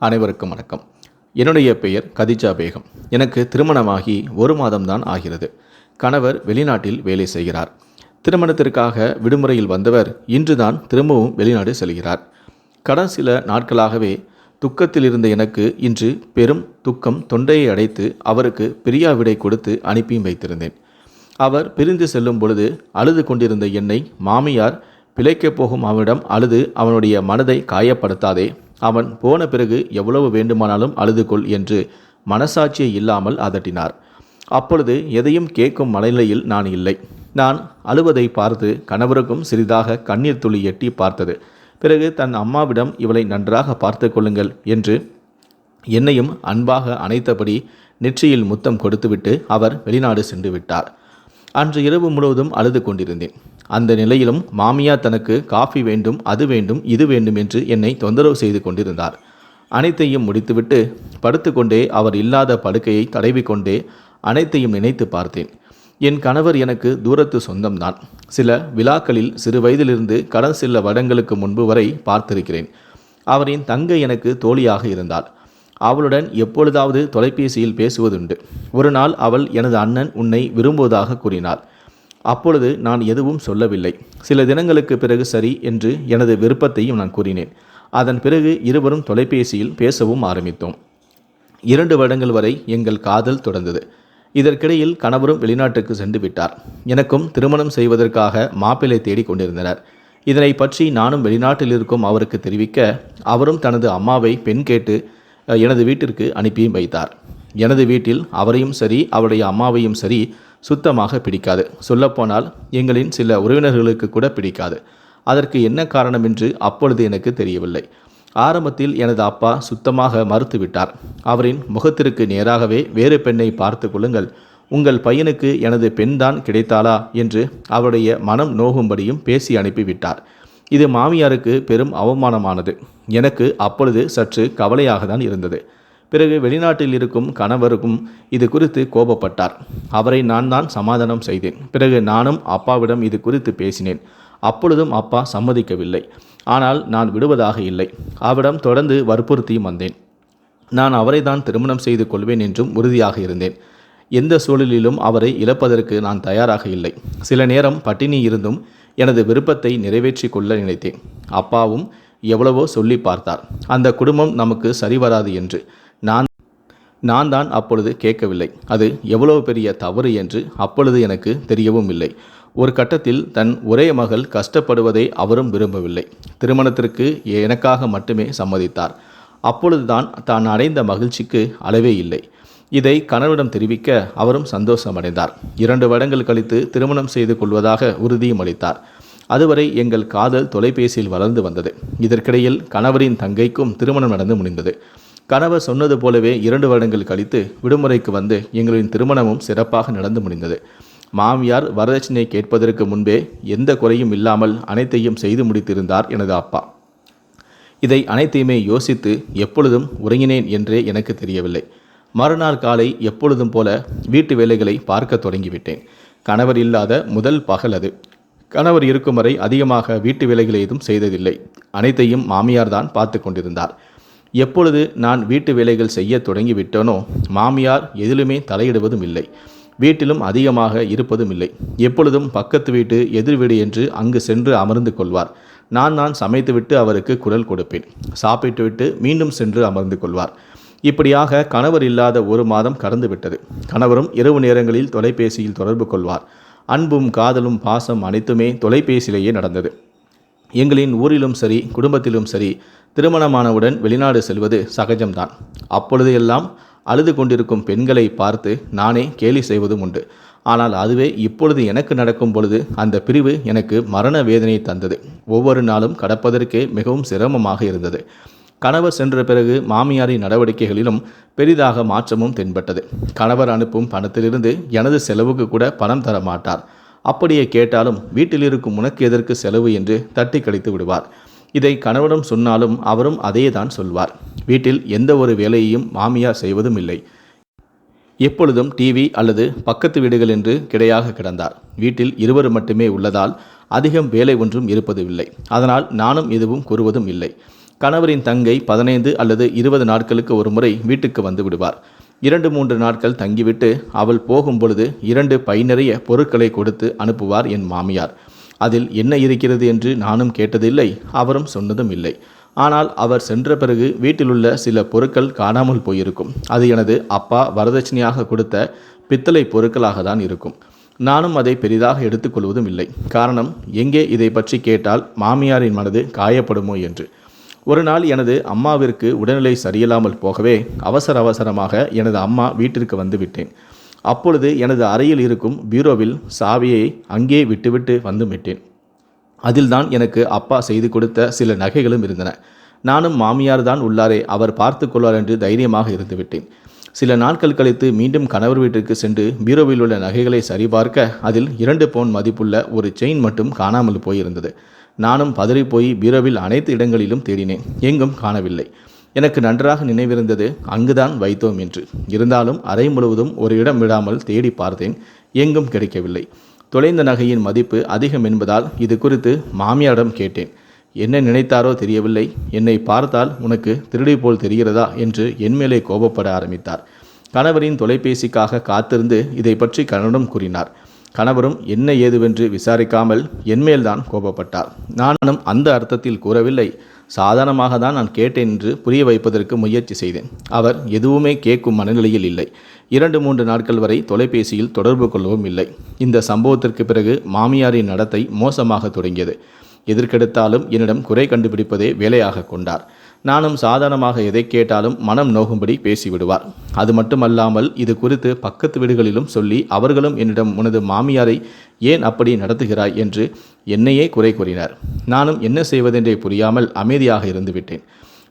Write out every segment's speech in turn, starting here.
அனைவருக்கும் வணக்கம். என்னுடைய பெயர் கதிஜா பேகம். எனக்கு திருமணமாகி ஒரு மாதம்தான் ஆகிறது. கணவர் வெளிநாட்டில் வேலை செய்கிறார். திருமணத்திற்காக விடுமுறையில் வந்தவர் இன்றுதான் திரும்பவும் வெளிநாடு செல்கிறார். கடன் சில நாட்களாகவே துக்கத்தில் இருந்த எனக்கு இன்று பெரும் துக்கம் தொண்டையை அடைத்து அவருக்கு பிரியாவிடை கொடுத்து அனுப்பியும் வைத்திருந்தேன். அவர் பிரிந்து செல்லும் பொழுது அழுது கொண்டிருந்த என்னை மாமியார் பிழைக்கப் போகும் அவனிடம் அழுது அவனுடைய மனதை காயப்படுத்தாதே அவன் போன பிறகு எவ்வளவு வேண்டுமானாலும் அழுது கொள் என்று மனசாட்சியை இல்லாமல் அதட்டினார். அப்பொழுது எதையும் கேட்கும் மனநிலையில் நான் இல்லை. நான் அழுவதை பார்த்து கணவருக்கும் சிறிதாக கண்ணீர் துளி எட்டி பார்த்தது. பிறகு தன் அம்மாவிடம் இவளை நன்றாக பார்த்து கொள்ளுங்கள் என்று என்னையும் அன்பாக அணைத்தபடி நெற்றியில் முத்தம் கொடுத்துவிட்டு அவர் வெளிநாடு சென்று விட்டார். அன்று இரவு முழுவதும் அழுது கொண்டிருந்தேன். அந்த நிலையிலும் மாமியார் தனக்கு காஃபி வேண்டும் அது வேண்டும் இது வேண்டும் என்று என்னை தொந்தரவு செய்து கொண்டிருந்தார். அனைத்தையும் முடித்துவிட்டு படுத்துக்கொண்டே அவர் இல்லாத படுக்கையை தடவிக்கொண்டே அனைத்தையும் நினைத்து பார்த்தேன். என் கணவர் எனக்கு தூரத்து சொந்தம்தான். சில விழாக்களில் சிறு வயதிலிருந்து கடன் சில வருடங்களுக்கு முன்பு வரை பார்த்திருக்கிறேன். அவரின் தங்கை எனக்கு தோழியாக இருந்தாள். அவளுடன் எப்பொழுதாவது தொலைபேசியில் பேசுவதுண்டு. ஒரு நாள் அவள் எனது அண்ணன் உன்னை விரும்புவதாக கூறினாள். அப்பொழுது நான் எதுவும் சொல்லவில்லை. சில தினங்களுக்கு பிறகு சரி என்று எனது விருப்பத்தையும் நான் கூறினேன். அதன் பிறகு இருவரும் தொலைபேசியில் பேசவும் ஆரம்பித்தோம். இரண்டு வருடங்கள் வரை எங்கள் காதல் தொடர்ந்தது. இதற்கிடையில் கணவரும் வெளிநாட்டுக்கு சென்று விட்டார். எனக்கும் திருமணம் செய்வதற்காக மாப்பிள்ளை தேடிக் கொண்டிருந்தனர். இதனை பற்றி நானும் வெளிநாட்டில் இருக்கும் அவருக்கு தெரிவிக்க அவரும் தனது அம்மாவை பெண் கேட்டு எனது வீட்டிற்கு அனுப்பியும் வைத்தார். எனது வீட்டில் அவரையும் சரி அவருடைய அம்மாவையும் சரி சுத்தமாக பிடிக்காது. சொல்லப்போனால் எங்களின் சில உறவினர்களுக்கு கூட பிடிக்காது. அதற்கு என்ன காரணம் என்று அப்பொழுது எனக்கு தெரியவில்லை. ஆரம்பத்தில் எனது அப்பா சுத்தமாக மறுத்துவிட்டார். அவரின் முகத்திற்கு நேராகவே வேறு பெண்ணை பார்த்து கொள்ளுங்கள். உங்கள் பையனுக்கு எனது பெண்தான் கிடைத்தாளா? என்று அவருடைய மனம் நோகும்படியும் பேசி அனுப்பிவிட்டார். இது மாமியாருக்கு பெரும் அவமானமானது. எனக்கு அப்பொழுது சற்று கவலையாக தான் இருந்தது. பிறகு வெளிநாட்டில் இருக்கும் கணவருக்கும் இது குறித்து கோபப்பட்டார். அவரை நான் தான் சமாதானம் செய்தேன். பிறகு நானும் அப்பாவிடம் இது குறித்து பேசினேன். அப்பொழுதும் அப்பா சம்மதிக்கவில்லை. ஆனால் நான் விடுவதாக இல்லை. அவரிடம் தொடர்ந்து வற்புறுத்தியும் வந்தேன். நான் அவரை தான் திருமணம் செய்து கொள்வேன் என்றும் உறுதியாக இருந்தேன். எந்த சூழலிலும் அவரை இழப்பதற்கு நான் தயாராக இல்லை. சில நேரம் பட்டினி இருந்தும் எனது விருப்பத்தை நிறைவேற்றி கொள்ள நினைத்தேன். அப்பாவும் எவ்வளவோ சொல்லி பார்த்தார். அந்த குடும்பம் நமக்கு சரிவராது என்று. நான் நான் தான் அப்பொழுது கேட்கவில்லை. அது எவ்வளவு பெரிய தவறு என்று அப்பொழுது எனக்கு தெரியவும் இல்லை. ஒரு கட்டத்தில் தன் ஒரே மகள் கஷ்டப்படுவதை அவரும் விரும்பவில்லை. திருமணத்திற்கு எனக்காக மட்டுமே சம்மதித்தார். அப்பொழுதுதான் தான் அடைந்த மகிழ்ச்சிக்கு அளவே இல்லை. இதை கணவரிடம் தெரிவிக்க அவரும் சந்தோஷமடைந்தார். இரண்டு வருடங்கள் கழித்து திருமணம் செய்து கொள்வதாக உறுதியும் அளித்தார். அதுவரை எங்கள் காதல் தொலைபேசியில் வளர்ந்து வந்தது. இதற்கிடையில் கணவரின் தங்கைக்கும் திருமணம் நடந்து முடிந்தது. கணவர் சொன்னது போலவே இரண்டு வருடங்கள் கழித்து விடுமுறைக்கு வந்து எங்களின் திருமணமும் சிறப்பாக நடந்து முடிந்தது. மாமியார் வரதட்சணை கேட்பதற்கு முன்பே எந்த குறையும் இல்லாமல் அனைத்தையும் செய்து முடித்திருந்தார் எனது அப்பா. இதை அனைத்தையுமே யோசித்து எப்பொழுதும் உறங்கினேன் என்றே எனக்கு தெரியவில்லை. மறுநாள் காலை எப்பொழுதும் போல வீட்டு வேலைகளை பார்க்க தொடங்கிவிட்டேன். கணவர் இல்லாத முதல் பகல் அது. கணவர் இருக்கும் வரை அதிகமாக வீட்டு வேலைகளை எதுவும் செய்ததில்லை. அனைத்தையும் மாமியார் தான் பார்த்து கொண்டிருந்தார். எப்பொழுது நான் வீட்டு வேலைகள் செய்ய தொடங்கிவிட்டேனோ மாமியார் எதிலுமே தலையிடுவதும் இல்லை. வீட்டிலும் அதிகமாக இருப்பதும் இல்லை. எப்பொழுதும் பக்கத்து வீட்டு எதிர் வீடு என்று அங்கு சென்று அமர்ந்து கொள்வார். நான் நான் சமைத்துவிட்டு அவருக்கு குரல் கொடுப்பேன். சாப்பிட்டுவிட்டு மீண்டும் சென்று அமர்ந்து கொள்வார். இப்படியாக கணவர் இல்லாத ஒரு மாதம் கடந்துவிட்டது. கணவரும் இரவு நேரங்களில் தொலைபேசியில் தொடர்பு கொள்வார். அன்பும் காதலும் பாசம் அனைத்துமே தொலைபேசியிலேயே நடந்தது. எங்களின் ஊரிலும் சரி குடும்பத்திலும் சரி திருமணமானவுடன் வெளிநாடு செல்வது சகஜம்தான். அப்பொழுது எல்லாம் அழுது கொண்டிருக்கும் பெண்களை பார்த்து நானே கேலி செய்வதும் உண்டு. ஆனால் அதுவே இப்பொழுது எனக்கு நடக்கும் பொழுது அந்த பிரிவு எனக்கு மரண வேதனையை தந்தது. ஒவ்வொரு நாளும் கடப்பதற்கே மிகவும் சிரமமாக இருந்தது. கணவர் சென்ற பிறகு மாமியாரின் நடவடிக்கைகளிலும் பெரிதாக மாற்றமும் தென்பட்டது. கணவர் அனுப்பும் பணத்திலிருந்து எனது செலவுக்கு கூட பணம் தர மாட்டார் அப்படியே கேட்டாலும் வீட்டில் இருக்கும் உனக்கு எதற்கு செலவு என்று தட்டி கழித்து விடுவார். இதை கணவனும் சொன்னாலும் அவரும் அதையே தான் சொல்வார். வீட்டில் எந்த ஒரு வேலையையும் மாமியார் செய்வதும் இல்லை. எப்பொழுதும் டிவி அல்லது பக்கத்து வீடுகள் என்று கிடையாக கிடந்தார். வீட்டில் இருவர் மட்டுமே உள்ளதால் அதிகம் வேலை ஒன்றும் இருப்பதுமில்லை அதனால் நானும் எதுவும் கூறுவதும் இல்லை. கணவரின் தங்கை பதினைந்து அல்லது இருபது நாட்களுக்கு ஒரு முறை வீட்டுக்கு வந்து விடுவார். இரண்டு மூன்று நாட்கள் தங்கிவிட்டு அவள் போகும் பொழுது இரண்டு பை நிறைய பொருட்களை கொடுத்து அனுப்புவார் என் மாமியார். அதில் என்ன இருக்கிறது என்று நானும் கேட்டதில்லை அவரும் சொன்னதும் இல்லை. ஆனால் அவர் சென்ற பிறகு வீட்டிலுள்ள சில பொருட்கள் காணாமல் போயிருக்கும். அது எனது அப்பா வரதட்சணையாக கொடுத்த பித்தளை பொருட்களாக தான் இருக்கும். நானும் அதை பெரிதாக எடுத்துக்கொள்வதும் இல்லை. காரணம் எங்கே இதை பற்றி கேட்டால் மாமியாரின் மனது காயப்படுமோ என்று. ஒரு நாள் எனது அம்மாவிற்கு உடல்நிலை சரியில்லாமல் போகவே அவசர அவசரமாக எனது அம்மா வீட்டிற்கு வந்து விட்டேன் அப்பொழுது எனது அறையில் இருக்கும் பீரோவில் சாவியை அங்கே விட்டுவிட்டு வந்து விட்டேன் அதில்தான் எனக்கு அப்பா செய்து கொடுத்த சில நகைகளும் இருந்தன. நானும் மாமியார் தான் உள்ளாரே அவர் பார்த்து கொள்வார் என்று தைரியமாக இருந்துவிட்டேன். சில நாட்கள் கழித்து மீண்டும் கணவர் வீட்டிற்கு சென்று பீரோவில் உள்ள நகைகளை சரிபார்க்க அதில் இரண்டு பவுன் மதிப்புள்ள ஒரு செயின் மட்டும் காணாமல் போயிருந்தது. நானும் பதறிப்போய் பீரோவில் அனைத்து இடங்களிலும் தேடினேன். எங்கும் காணவில்லை. எனக்கு நன்றாக நினைவிருந்தது அங்குதான் வைத்தோம் என்று. இருந்தாலும் அறை முழுவதும் ஒரு இடம் விடாமல் தேடி பார்த்தேன். எங்கும் கிடைக்கவில்லை. தொலைந்த நகையின் மதிப்பு அதிகம் என்பதால் இது குறித்து மாமியாரிடம் கேட்டேன். என்ன நினைத்தாரோ தெரியவில்லை. என்னை பார்த்தால் உனக்கு திருடி போல் தெரிகிறதா? என்று என்மேலே கோபப்பட ஆரம்பித்தார். கணவரின் தொலைபேசிக்காக காத்திருந்து இதை பற்றி கணவனும் கூறினார். கணவரும் என்ன ஏதுவென்று விசாரிக்காமல் என்மேல்தான் கோபப்பட்டார். நானும் அந்த அர்த்தத்தில் கூறவில்லை. சாதாரணமாக தான் நான் கேட்டேன் என்று புரிய வைப்பதற்கு முயற்சி செய்தேன். அவர் எதுவுமே கேட்கும் மனநிலையில் இல்லை. இரண்டு மூன்று நாட்கள் வரை தொலைபேசியில் தொடர்பு கொள்ளவும் இல்லை. இந்த சம்பவத்திற்கு பிறகு மாமியாரின் நடத்தை மோசமாக தொடங்கியது. எதற்கெடுத்தாலும் என்னிடம் குறை கண்டுபிடிப்பதே வேலையாக கொண்டார். நானும் சாதாரணமாக எதை கேட்டாலும் மனம் நோகும்படி பேசிவிடுவார். அது மட்டுமல்லாமல் இது குறித்து பக்கத்து வீடுகளிலும் சொல்லி அவர்களும் என்னிடம் உனது மாமியாரை ஏன் அப்படி நடத்துகிறாய் என்று என்னையே குறை கூறினார். நானும் என்ன செய்வதென்றே புரியாமல் அமைதியாக இருந்துவிட்டேன்.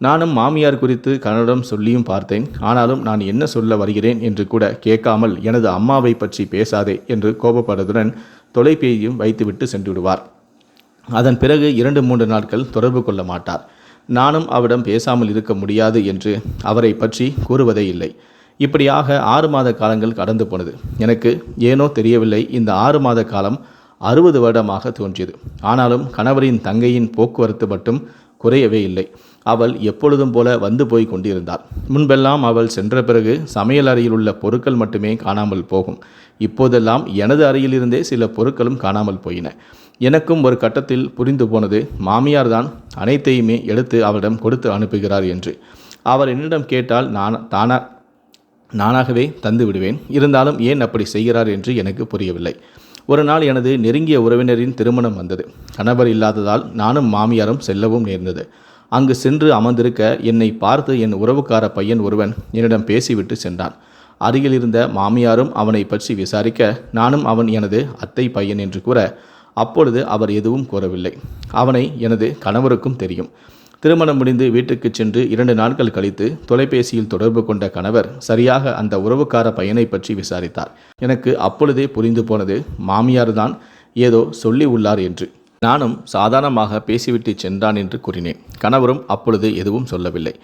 நானும் மாமியார் குறித்து கணவரிடம் சொல்லியும் பார்த்தேன். ஆனாலும் நான் என்ன சொல்ல வருகிறேன் என்று கூட கேட்காமல் எனது அம்மாவை பற்றி பேசாதே என்று கோபப்படுவதுடன் தொலைபேசியும் வைத்துவிட்டு சென்று விடுவார். அதன் பிறகு இரண்டு மூன்று நாட்கள் தொடர்பு கொள்ள மாட்டார். நானும் அவரிடம் பேசாமல் இருக்க முடியாது என்று அவரை பற்றி கூறுவதே இல்லை. இப்படியாக ஆறு மாத காலங்கள் கடந்து போனது. எனக்கு ஏனோ தெரியவில்லை. இந்த ஆறு மாத காலம் அறுபது வருடமாக தோன்றியது. ஆனாலும் கணவரின் தங்கையின் போக்குவரத்து மட்டும் குறையவே இல்லை. அவள் எப்பொழுதும் போல வந்து போய் கொண்டிருந்தாள். முன்பெல்லாம் அவள் சென்ற பிறகு சமையல் அறையில் உள்ள பொருட்கள் மட்டுமே காணாமல் போகும். இப்போதெல்லாம் எனது அறையிலிருந்தே சில பொருட்களும் காணாமல் போயின. எனக்கும் ஒரு கட்டத்தில் புரிந்து போனது. மாமியார் தான் அனைத்தையுமே எடுத்து அவரிடம் கொடுத்து அனுப்புகிறார் என்று. அவர் என்னிடம் கேட்டால் நான் தானா நானாகவே தந்து விடுவேன். இருந்தாலும் ஏன் அப்படி செய்கிறார் என்று எனக்கு புரியவில்லை. ஒரு நாள் எனது நெருங்கிய உறவினரின் திருமணம் வந்தது. கணவர் இல்லாததால் நானும் மாமியாரும் செல்லவும் நேர்ந்தது. அங்கு சென்று அமர்ந்திருக்க என்னை பார்த்து என் உறவுக்கார பையன் ஒருவன் என்னிடம் பேசிவிட்டு சென்றான். அருகில் இருந்த மாமியாரும் அவனை பற்றி விசாரிக்க நானும் அவன் எனது அத்தை பையன் என்று கூற அப்பொழுது அவர் எதுவும் கூறவில்லை. அவனை எனது கணவருக்கும் தெரியும். திருமணம் முடிந்து வீட்டுக்கு சென்று இரண்டு நாட்கள் கழித்து தொலைபேசியில் தொடர்பு கொண்ட கணவர் சரியாக அந்த உறவுக்கார பையனை பற்றி விசாரித்தார். எனக்கு அப்பொழுதே புரிந்து போனது மாமியார் தான் ஏதோ சொல்லி உள்ளார் என்று. நானும் சாதாரணமாக பேசிவிட்டு சென்றான் என்று கூறினேன். கணவரும் அப்பொழுது எதுவும் சொல்லவில்லை.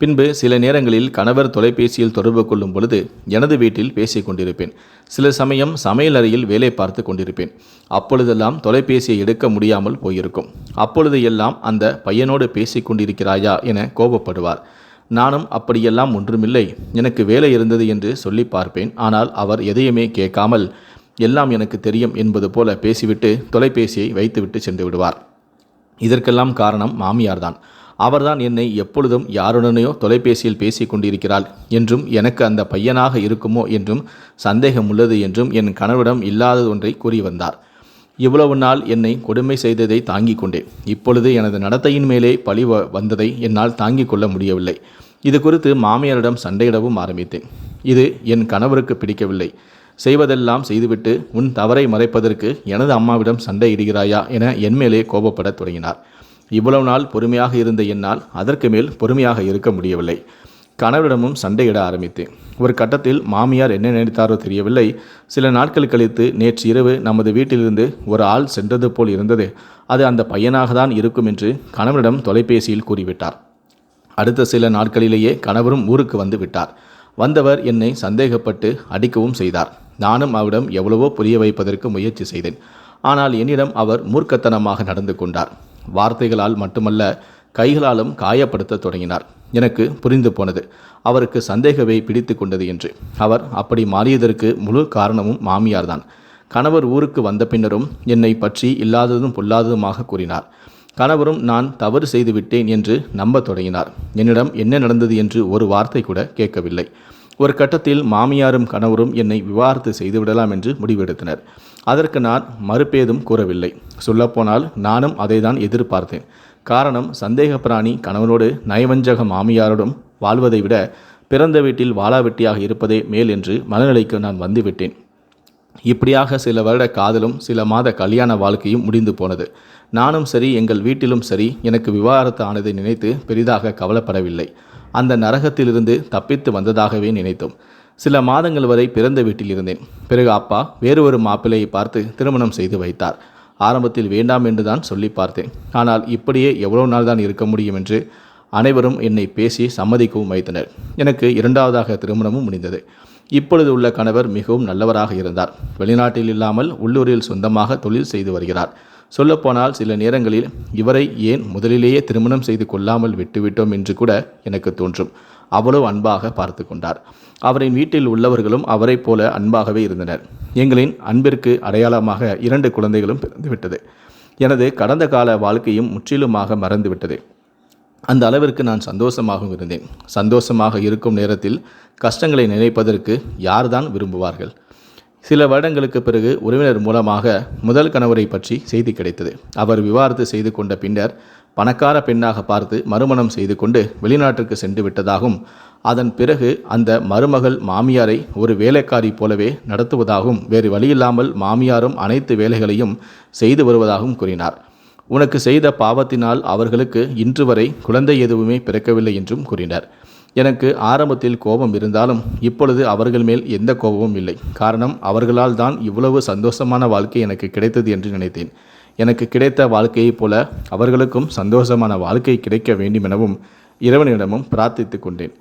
பின்பு சில நேரங்களில் கணவர் தொலைபேசியில் தொடர்பு கொள்ளும் பொழுது எனது வீட்டில் பேசிக் கொண்டிருப்பேன். சில சமயம் சமையல் அறையில் வேலை பார்த்து கொண்டிருப்பேன். அப்பொழுதெல்லாம் தொலைபேசியை எடுக்க முடியாமல் போயிருக்கும். அப்பொழுது எல்லாம் அந்த பையனோடு பேசிக் கொண்டிருக்கிறாயா என கோபப்படுவார். நானும் அப்படியெல்லாம் ஒன்றுமில்லை. எனக்கு வேலை இருந்தது என்று சொல்லி பார்ப்பேன். ஆனால் அவர் எதையுமே கேட்காமல் எல்லாம் எனக்கு தெரியும் என்பது போல பேசிவிட்டு தொலைபேசியை வைத்துவிட்டு சென்று விடுவார். இதற்கெல்லாம் காரணம் மாமியார்தான். அவர்தான் என்னை எப்பொழுதும் யாருடனேயோ தொலைபேசியில் பேசிக் கொண்டிருக்கிறாள் என்றும் எனக்கு அந்த பையனாக இருக்குமோ என்றும் சந்தேகம் உள்ளது என்றும் என் கணவரிடம் இல்லாதது ஒன்றை கூறி வந்தார். இவ்வளவு நாள் என்னை கொடுமை செய்ததை தாங்கிக் கொண்டேன். இப்பொழுது எனது நடத்தையின் மேலே பழி வ- வந்ததை என்னால் தாங்கிக் கொள்ள முடியவில்லை. இது குறித்து மாமியாரிடம் சண்டையிடவும் ஆரம்பித்தேன். இது என் கணவருக்கு பிடிக்கவில்லை. செய்வதெல்லாம் செய்துவிட்டு உன் தவறை மறைப்பதற்கு எனது அம்மாவிடம் சண்டையிடுகிறாயா என என்மேலே கோபப்படத் தொடங்கினார். இவ்வளவு நாள் பொறுமையாக இருந்த என்னால் அதற்கு மேல் பொறுமையாக இருக்க முடியவில்லை. கணவரிடமும் சண்டையிட ஆரம்பித்தேன். ஒரு கட்டத்தில் மாமியார் என்ன நினைத்தாரோ தெரியவில்லை. சில நாட்கள் கழித்து நேற்று இரவு நமது வீட்டிலிருந்து ஒரு ஆள் சென்றது போல் இருந்தது. அது அந்த பையனாக தான் இருக்கும் என்று கணவரிடம் தொலைபேசியில் கூறிவிட்டார். அடுத்த சில நாட்களிலேயே கணவரும் ஊருக்கு வந்து விட்டார். வந்தவர் என்னை சந்தேகப்பட்டு அடிக்கவும் செய்தார். நானும் அவரிடம் எவ்வளவோ புரிய வைப்பதற்கு முயற்சி செய்தேன். ஆனால் என்னிடம் அவர் மூர்க்கத்தனமாக நடந்து கொண்டார். வார்த்தைகளால் மட்டுமல்ல கைகளாலும் காயப்படுத்த தொடங்கினார். எனக்கு புரிந்து போனது. அவருக்கு சந்தேகவை பிடித்து கொண்டது என்று. அவர் அப்படி மாறியதற்கு முழு காரணமும் மாமியார்தான். கணவர் ஊருக்கு வந்த பின்னரும் என்னை பற்றி இல்லாததும் பொல்லாததுமாக கூறினார். கணவரும் நான் தவறு செய்துவிட்டேன் என்று நம்பத் தொடங்கினார். என்னிடம் என்ன நடந்தது என்று ஒரு வார்த்தை கூட கேட்கவில்லை. ஒரு கட்டத்தில் மாமியாரும் கணவரும் என்னை விவாகரத்து செய்துவிடலாம் என்று முடிவெடுத்தனர். அதற்கு நான் மறுப்பேதும் கூறவில்லை. சொல்லப்போனால் நானும் அதைதான் எதிர்பார்த்தேன். காரணம் சந்தேக பிராணி கணவனோடு நயவஞ்சக மாமியாரோடும் வாழ்வதை விட பிறந்த வீட்டில் வாளாவெட்டியாக இருப்பதே மேல் என்று மனநிலைக்கு நான் வந்துவிட்டேன். இப்படியாக சில வருட காதலும் சில மாத கல்யாண வாழ்க்கையும் முடிந்து போனது. நானும் சரி எங்கள் வீட்டிலும் சரி எனக்கு விவாகரத்து ஆனதை நினைத்து பெரிதாக கவலைப்படவில்லை. அந்த நரகத்திலிருந்து தப்பித்து வந்ததாகவே நினைத்தோம். சில மாதங்கள் வரை பிறந்த வீட்டில் இருந்தேன். பிறகு அப்பா வேறு ஒரு மாப்பிள்ளையை பார்த்து திருமணம் செய்து வைத்தார். ஆரம்பத்தில் வேண்டாம் என்று தான் சொல்லி பார்த்தேன். ஆனால் இப்படியே எவ்வளோ நாள் தான் இருக்க முடியும் என்று அனைவரும் என்னை பேசி சம்மதிக்கவும் வைத்தனர். எனக்கு இரண்டாவதாக திருமணமும் முடிந்தது. இப்பொழுது உள்ள கணவர் மிகவும் நல்லவராக இருந்தார். வெளிநாட்டில் இல்லாமல் உள்ளூரில் சொந்தமாக தொழில் செய்து வருகிறார். சொல்லப்போனால் சில நேரங்களில் இவரை ஏன் முதலிலேயே திருமணம் செய்து கொள்ளாமல் விட்டுவிட்டோம் என்று கூட எனக்கு தோன்றும். அவ்வளவு அன்பாக பார்த்து கொண்டார். அவரின் வீட்டில் உள்ளவர்களும் அவரைப் போல அன்பாகவே இருந்தனர். எங்களின் அன்பிற்கு அடையாளமாக இரண்டு குழந்தைகளும் பிறந்துவிட்டது. எனது கடந்த கால வாழ்க்கையும் முற்றிலுமாக மறந்துவிட்டது. அந்த அளவிற்கு நான் சந்தோஷமாகவும் இருந்தேன். சந்தோஷமாக இருக்கும் நேரத்தில் கஷ்டங்களை நினைப்பதற்கு யார்தான் விரும்புவார்கள்? சில வருடங்களுக்கு பிறகு உறவினர் மூலமாக முதல் கணவரை பற்றி செய்தி கிடைத்தது. அவர் விவாகரத்து செய்து கொண்ட பின்னர் பணக்கார பெண்ணாக பார்த்து மறுமணம் செய்து கொண்டு வெளிநாட்டிற்கு சென்று விட்டதாகவும் அதன் பிறகு அந்த மருமகள் மாமியாரை ஒரு வேலைக்காரி போலவே நடத்துவதாகவும் வேறு வழியில்லாமல் மாமியாரும் அனைத்து வேலைகளையும் செய்து வருவதாகவும் கூறினார். உனக்கு செய்த பாவத்தினால் அவர்களுக்கு இன்று வரை குழந்தை எதுவுமே பிறக்கவில்லை என்றும் கூறினார். எனக்கு ஆரம்பத்தில் கோபம் இருந்தாலும் இப்பொழுது அவர்கள் மேல் எந்த கோபமும் இல்லை. காரணம் அவர்களால் தான் இவ்வளவு சந்தோஷமான வாழ்க்கை எனக்கு கிடைத்தது என்று நினைத்தேன். எனக்கு கிடைத்த வாழ்க்கையைப் போல அவர்களுக்கும் சந்தோஷமான வாழ்க்கை கிடைக்க வேண்டுமெனவும் இறைவனிடமும் பிரார்த்தித்து கொண்டேன்.